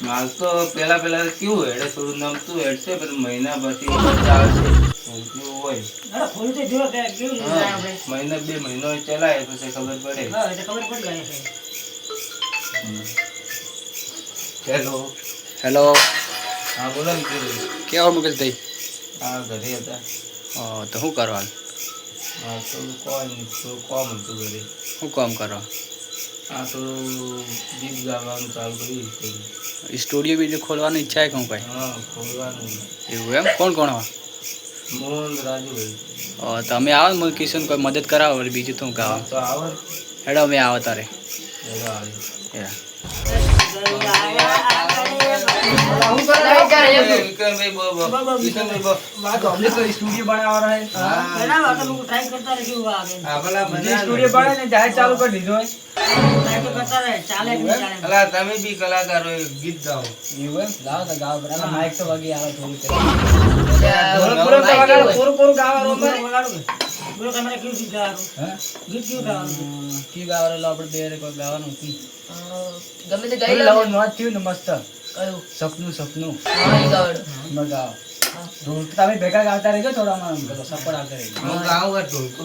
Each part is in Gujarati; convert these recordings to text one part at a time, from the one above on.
હાલ તો પેલા પેલા કેવું હેડે થોડું નમતું હેડશે પછી મહિના પછી આપણે. મહિના બે મહિનો ચલાય પછી ખબર પડે. હેલો. હેલો. હા બોલો ને કેવું મુકેશ ભાઈ હા ઘરે હતા. તો શું કરવાનું હા તો કોમ શું કોમ હતું ઘરે. શું કામ કરો? હા થોડું ગીત ગાવાનું ચાલુ કર્યું સ્ટુડિયો બીજું ખોલવાની ઈચ્છા છે કહું ભાઈ? હા ખોલવાનું. એવું એમ? કોણ કોણ આવે? મોહન રાજુભાઈ. તમે આવો ને મને કિશન કોઈ મદદ કરાવો બીજું તો હું ગાવા. તો આવો. હેડો અમે આવો તારે. સ્ટુડિયો બનાવો. આ ને જાહેર ચાલુ કરી દીધો અલા તમે બી કલાકાર હોય ગીત ગાઓ. એવું એમ તો ગાવ બરાબર માઇક તો વાગી આવે થોડું પૂરો- પૂરો ગાવાનું બોલો, વગાડો કે? બોલો, તમારે કેવું ગીત ગાવાનું? હે? ગીત કેવું ગાવાનું? કી ગાવાનું આપણે બે કોઈ ગાવાનું હતું ગમે તે ગાઈ ગાઈ લો. નોટ થયું ને મસ્ત? કયું? સપનું સપનું. ગાવ ગાવડો. ગાઓ. ઢોલ તો તમે ભેગા ગાતા રહેજો થોડા સપોર્ટ આવતા રહેજો. હું ગાઉં આ ઢોલકો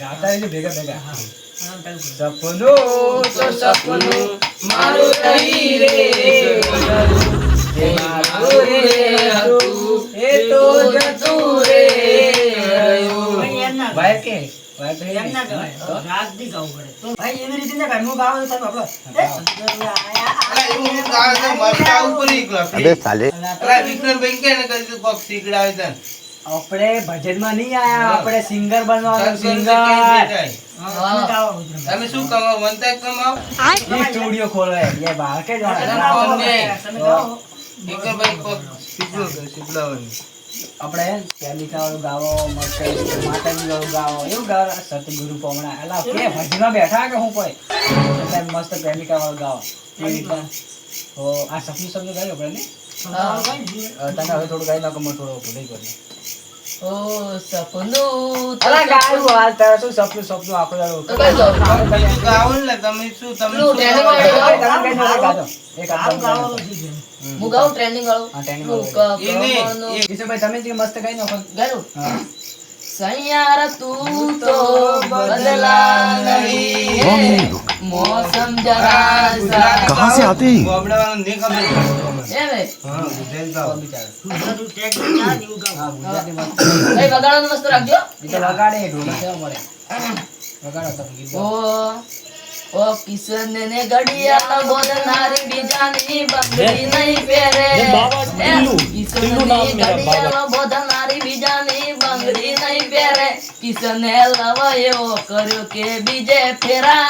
ગાતા રહેજો ભેગા ભેગા. આમ ચાલુ કરો. સપનું તો સપનું મારું રહી રે. મારું રે હતું, એ તો જતું રે. રહ્યું. ભાઈ એમ ના ભાઈ કે ભાઈ ભજનમાં આપણો. આપણે નહીં આયા આપણે સિંગર બનવાનું સિંગર તમે શું કમાઓ વંતા કમાઓ સ્ટુડિયો ખોલે એ બહાર કે તમે તમે. આપણે કેમિકા ગાવો મસ્ત માતાજી વાળું ગાવો એવું ગાવ સતગુરુ પમણા એલા કે ભજનમાં બેઠા કે હું કોઈ? એટલે મસ્ત પ્રેમિકા વાળું ગાવો. એ રીતના. આ સપનું શબ્દ ગાયો આપણે ને તને હવે તમે હવે થોડું ગાઈ નાખો મને થોડું ભૂલી ગયું ઓ સપનું અલા ગાયું હાલ તારે શું સપનું સપનું આખો દાડો તો ગાવ ને તમે શું તમે ટ્રેનિંગ? વાળું. એક. હું ગાઉં ટ્રેનિંગ વાળું? હા, વાળું. કિશોરભાઈ તમે જે મસ્ત ગાઈ નાખો. ગાયું સૈયાર તું તો બદલા નહીં મોસમ જરા કહાં સે આતે ગોબડાવાળાને નહીં ખબર પડે. એ વે હા, ગુજરાતી ગાઓ. બિચારા. બધું tag માં ચાલે ને એવું ગાઓ. હા ગુજરાતી મસ્ત કઈ વગાડવાનું મસ્ત રાખજો એ તો વગાડે ઢોલક કેવા મળે વગાડો તમે ગીત ઓ ગાઓ. ઓ કિશન ને ઘડિયાળ બોધનારી બીજાની બંગડી નહીં પહેરે એ, કિશન ને ઘડિયાળ બોધનારી બીજાની બંગડી નહીં પહેરે કિશને લવાયો કર્યો કે બીજે ફેરા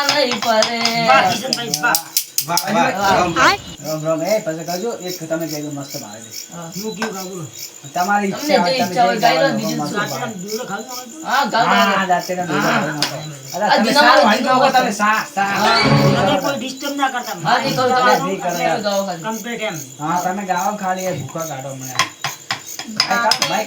નહીં વાહ, પડે કિશનભાઈ, વાહ. વાહ, વાહ. રામ. રામ રામ એ પછી કરજો એક તમે કહી દો મસ્ત ભાવે છે હું કેવું ગાઉં બોલો. તમારી તમને જે ઈચ્છા હોય ગાઈ લો, બીજું શું? રાત્રે આમ દૂરો ખાવું હોય તો? હા ગાવ હા ગાવ. જાતે ના દોડો, ભાઈ માતા. અલા, આ તમે જૂના સા વાળું વાળી જૂનું ગાઓ, હતું. તમે સા સા અગર કોઈ disturb ના કરતા. હા, નહીં કરું, હા, કરું. નહીં કરું. આપણે ગાઓ ખાલી. Complete એમ. હા તમે ગાઓ ખાલી એ ભૂખા કાઢો મને ભાઈ કાઢો, ભાઈ.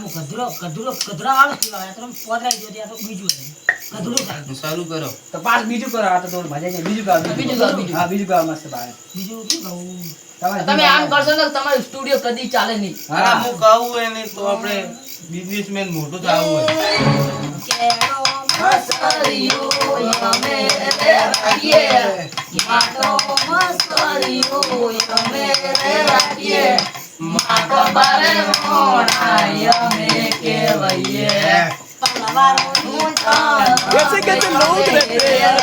તું? ગધરો ગધરો ગધરા વાળો કહેવાય. તો પોદરાઈ ગયો ત્યાં તો બીજું. ગધરું થાય. સારું કરો. તો પાસ બીજું કરો. આ તો તો મજા બીજું ગાઓ બીજું ગાઓ, બીજું. હા બીજું ગાઓ મસ્ત ભાવે બીજું શું કહું તમે આમ કરશો ને તમારું સ્ટુડિયો કદી ચાલે નહીં. હા. હું કહું એને તો આપણે બિઝનેસમેન મોટો થવું હોય. મસ્કરીઓ યમે રે રાખીએ. માટો મસ્કરીઓ અમે રે રાખીએ માટો બારે મોણાય અમે કહેવાઈએ ऐसे कैसे लोग रहते हैं यार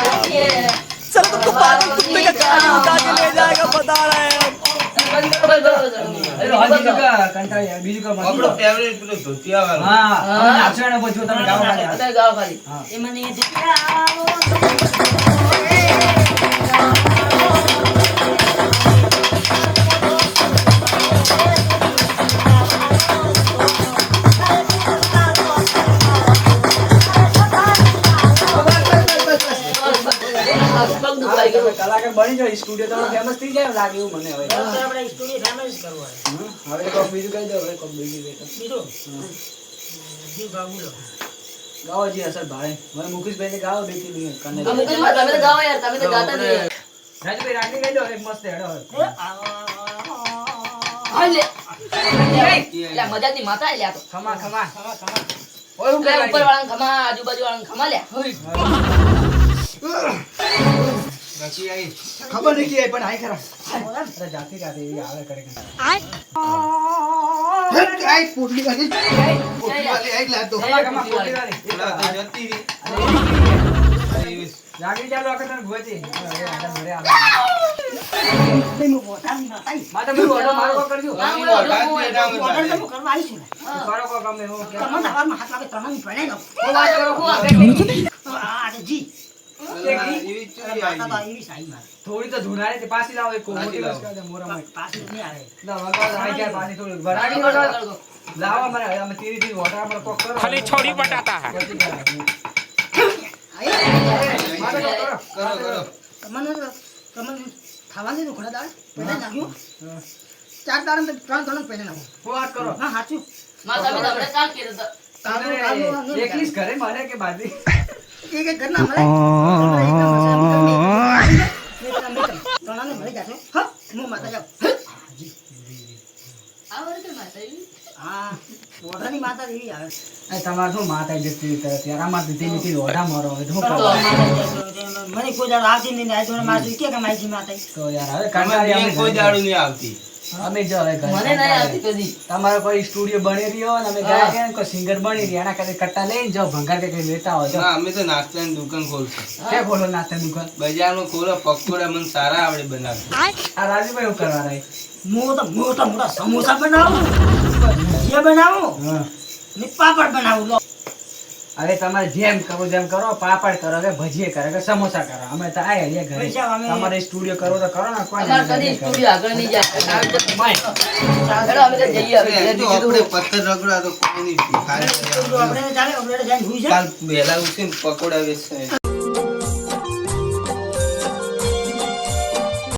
चलो तुमको पागल कुत्ते का गाड़ी उठा के ले जाएगा बता रहे हैं हम बंद करो, बंद करो, बंद करो। પેલો હાલ બીજું કા કંટાળી જાય, બીજું કા મસ્તી આપણો કરો. ફેવરેટ પેલો ધોતિયાવાળો. હા તમે નાચો એને પછી તમે ગાવા ખાલી હાલ. તમે ગાઓ ખાલી હા. એ મને કલાકાર સ્ટુડિયો તમારો ફેમસ થઈ જાય લાગે એવું મને હવે આપણે સ્ટુડિયો ફેમસ કરવો હવે કોક બીજું કહી દો હવે કોક બીજું કહી દો. બીજું? જીવ ગાવું લો. અસર ભાડે મને મુકેશભાઈ ને ગાવો બેટી નહીં કને. તમે તો તમે તો ગાઓ યાર તમે તો ગાતા નહીં રાજુભાઈ રાગની કહી દો એક મસ્ત હેડો. એ આવો. લે. તો. ખમા ખમા. ખમા, ખમા. ઓય ઉપર વાળા ખમા આજુબાજુ વાળા ખમા લે. હોય. બાકી આઈ. ખબર નહીં કે પણ આઈ ખરા જાતી જાતી એવી આવે કરે આઈ, પોટલી વાળી. પોટલી વાળી આઈ લાતો. ખમા વાળી. પેલા તો જતી રહી. આઈ, રાગી ચાલો આખા તને ગોતી હવે આડા આવે મારો કોક કરજો મારું આઈ, ઓર્ડર રાત હોય. બેઠા હોય ઓર્ડર તો બારે. હું કરવા આવીશ ને. કરો કોક અમે હું કે તમને સવારમાં હાથ વાગે ત્રણેયને પરણાઈ દઉં. હું વાત કરું, હું આગળ તો આ જી. મારે. થોડી તો ધુનારી છે પાછી લાવો એક મોટી લાવો. બસ કાઢે મોરામાં પાછી નહીં આવે. ના વગાડ આઈ ગયા પાછી થોડી વગાડ આગળ. લાવો મને હવે અમે તીરી ધીરે વોટર પર કોક કરો ખાલી છોડી બટાતા હે કરો કરો. તમને તમને ખાવા દીધું ઘોડા દાળ? પહેલા નાખ્યું? ચાર ને ત્રણ ત્રણ પહેલાં નાખ્યું. હું વાત કરો હા, સાચું. માં તમે તમને કાલ કીધું એકલીસ ઘરે કે બાજી? ઘરના મળે. મળે, જશે. હા, હું માતા જાઉં. આ વખતે માતા હા, ઓઢાની માતા એવી આવે. એ તમારે શું માતા જતી ત્યારે યાર આમાં દીધી ધીમે ઓઢા મારો હવે શું કરો મને કોઈ દાડો આવતી નહીં ને આ જોડે માસી કે કમાઈ છે માતા તો યાર હવે તમારે કોઈ દાડો નહીં આવતી. અમે જો હવે મને નહીં આવતી કદી. તમારો કોઈ સ્ટુડિયો બની રહ્યો ને અમે ગયા ગયા કોઈ સિંગર બની રહ્યા? એના કરતા કટ્ટા લઈને જાઓ ભંગાર કે કઈ લેતા હોય ના, અમે તો નાસ્તાની દુકાન ખોલશું. કે ખોલો નાસ્તા દુકાન? બજારમાં ખોલો પકોડા મને સારા આવડે બનાવતા. આ રાજુભાઈ એવું કરવા રહી મોટા તો મોટા મોટા સમોસા બનાવું ભજીયા બનાવું હા. ને પાપડ બનાવું લો. હવે તમારે જેમ કરો જેમ કરો પાપડ કરો કે ભજીએ કરે કે સમોસા કરો. અમે તો આયા છીએ ઘરે. તમારે સ્ટુડિયો કરો તો કરો ને કોઈ અમારે કદી સ્ટુડિયો આગળ નહીં જાય. અમે તો જઈએ હવે. તો આપણે પથ્થર રગડા તો કોઈ નહીં કાલ વેલા ઉઠીને પકોડા વેચશે.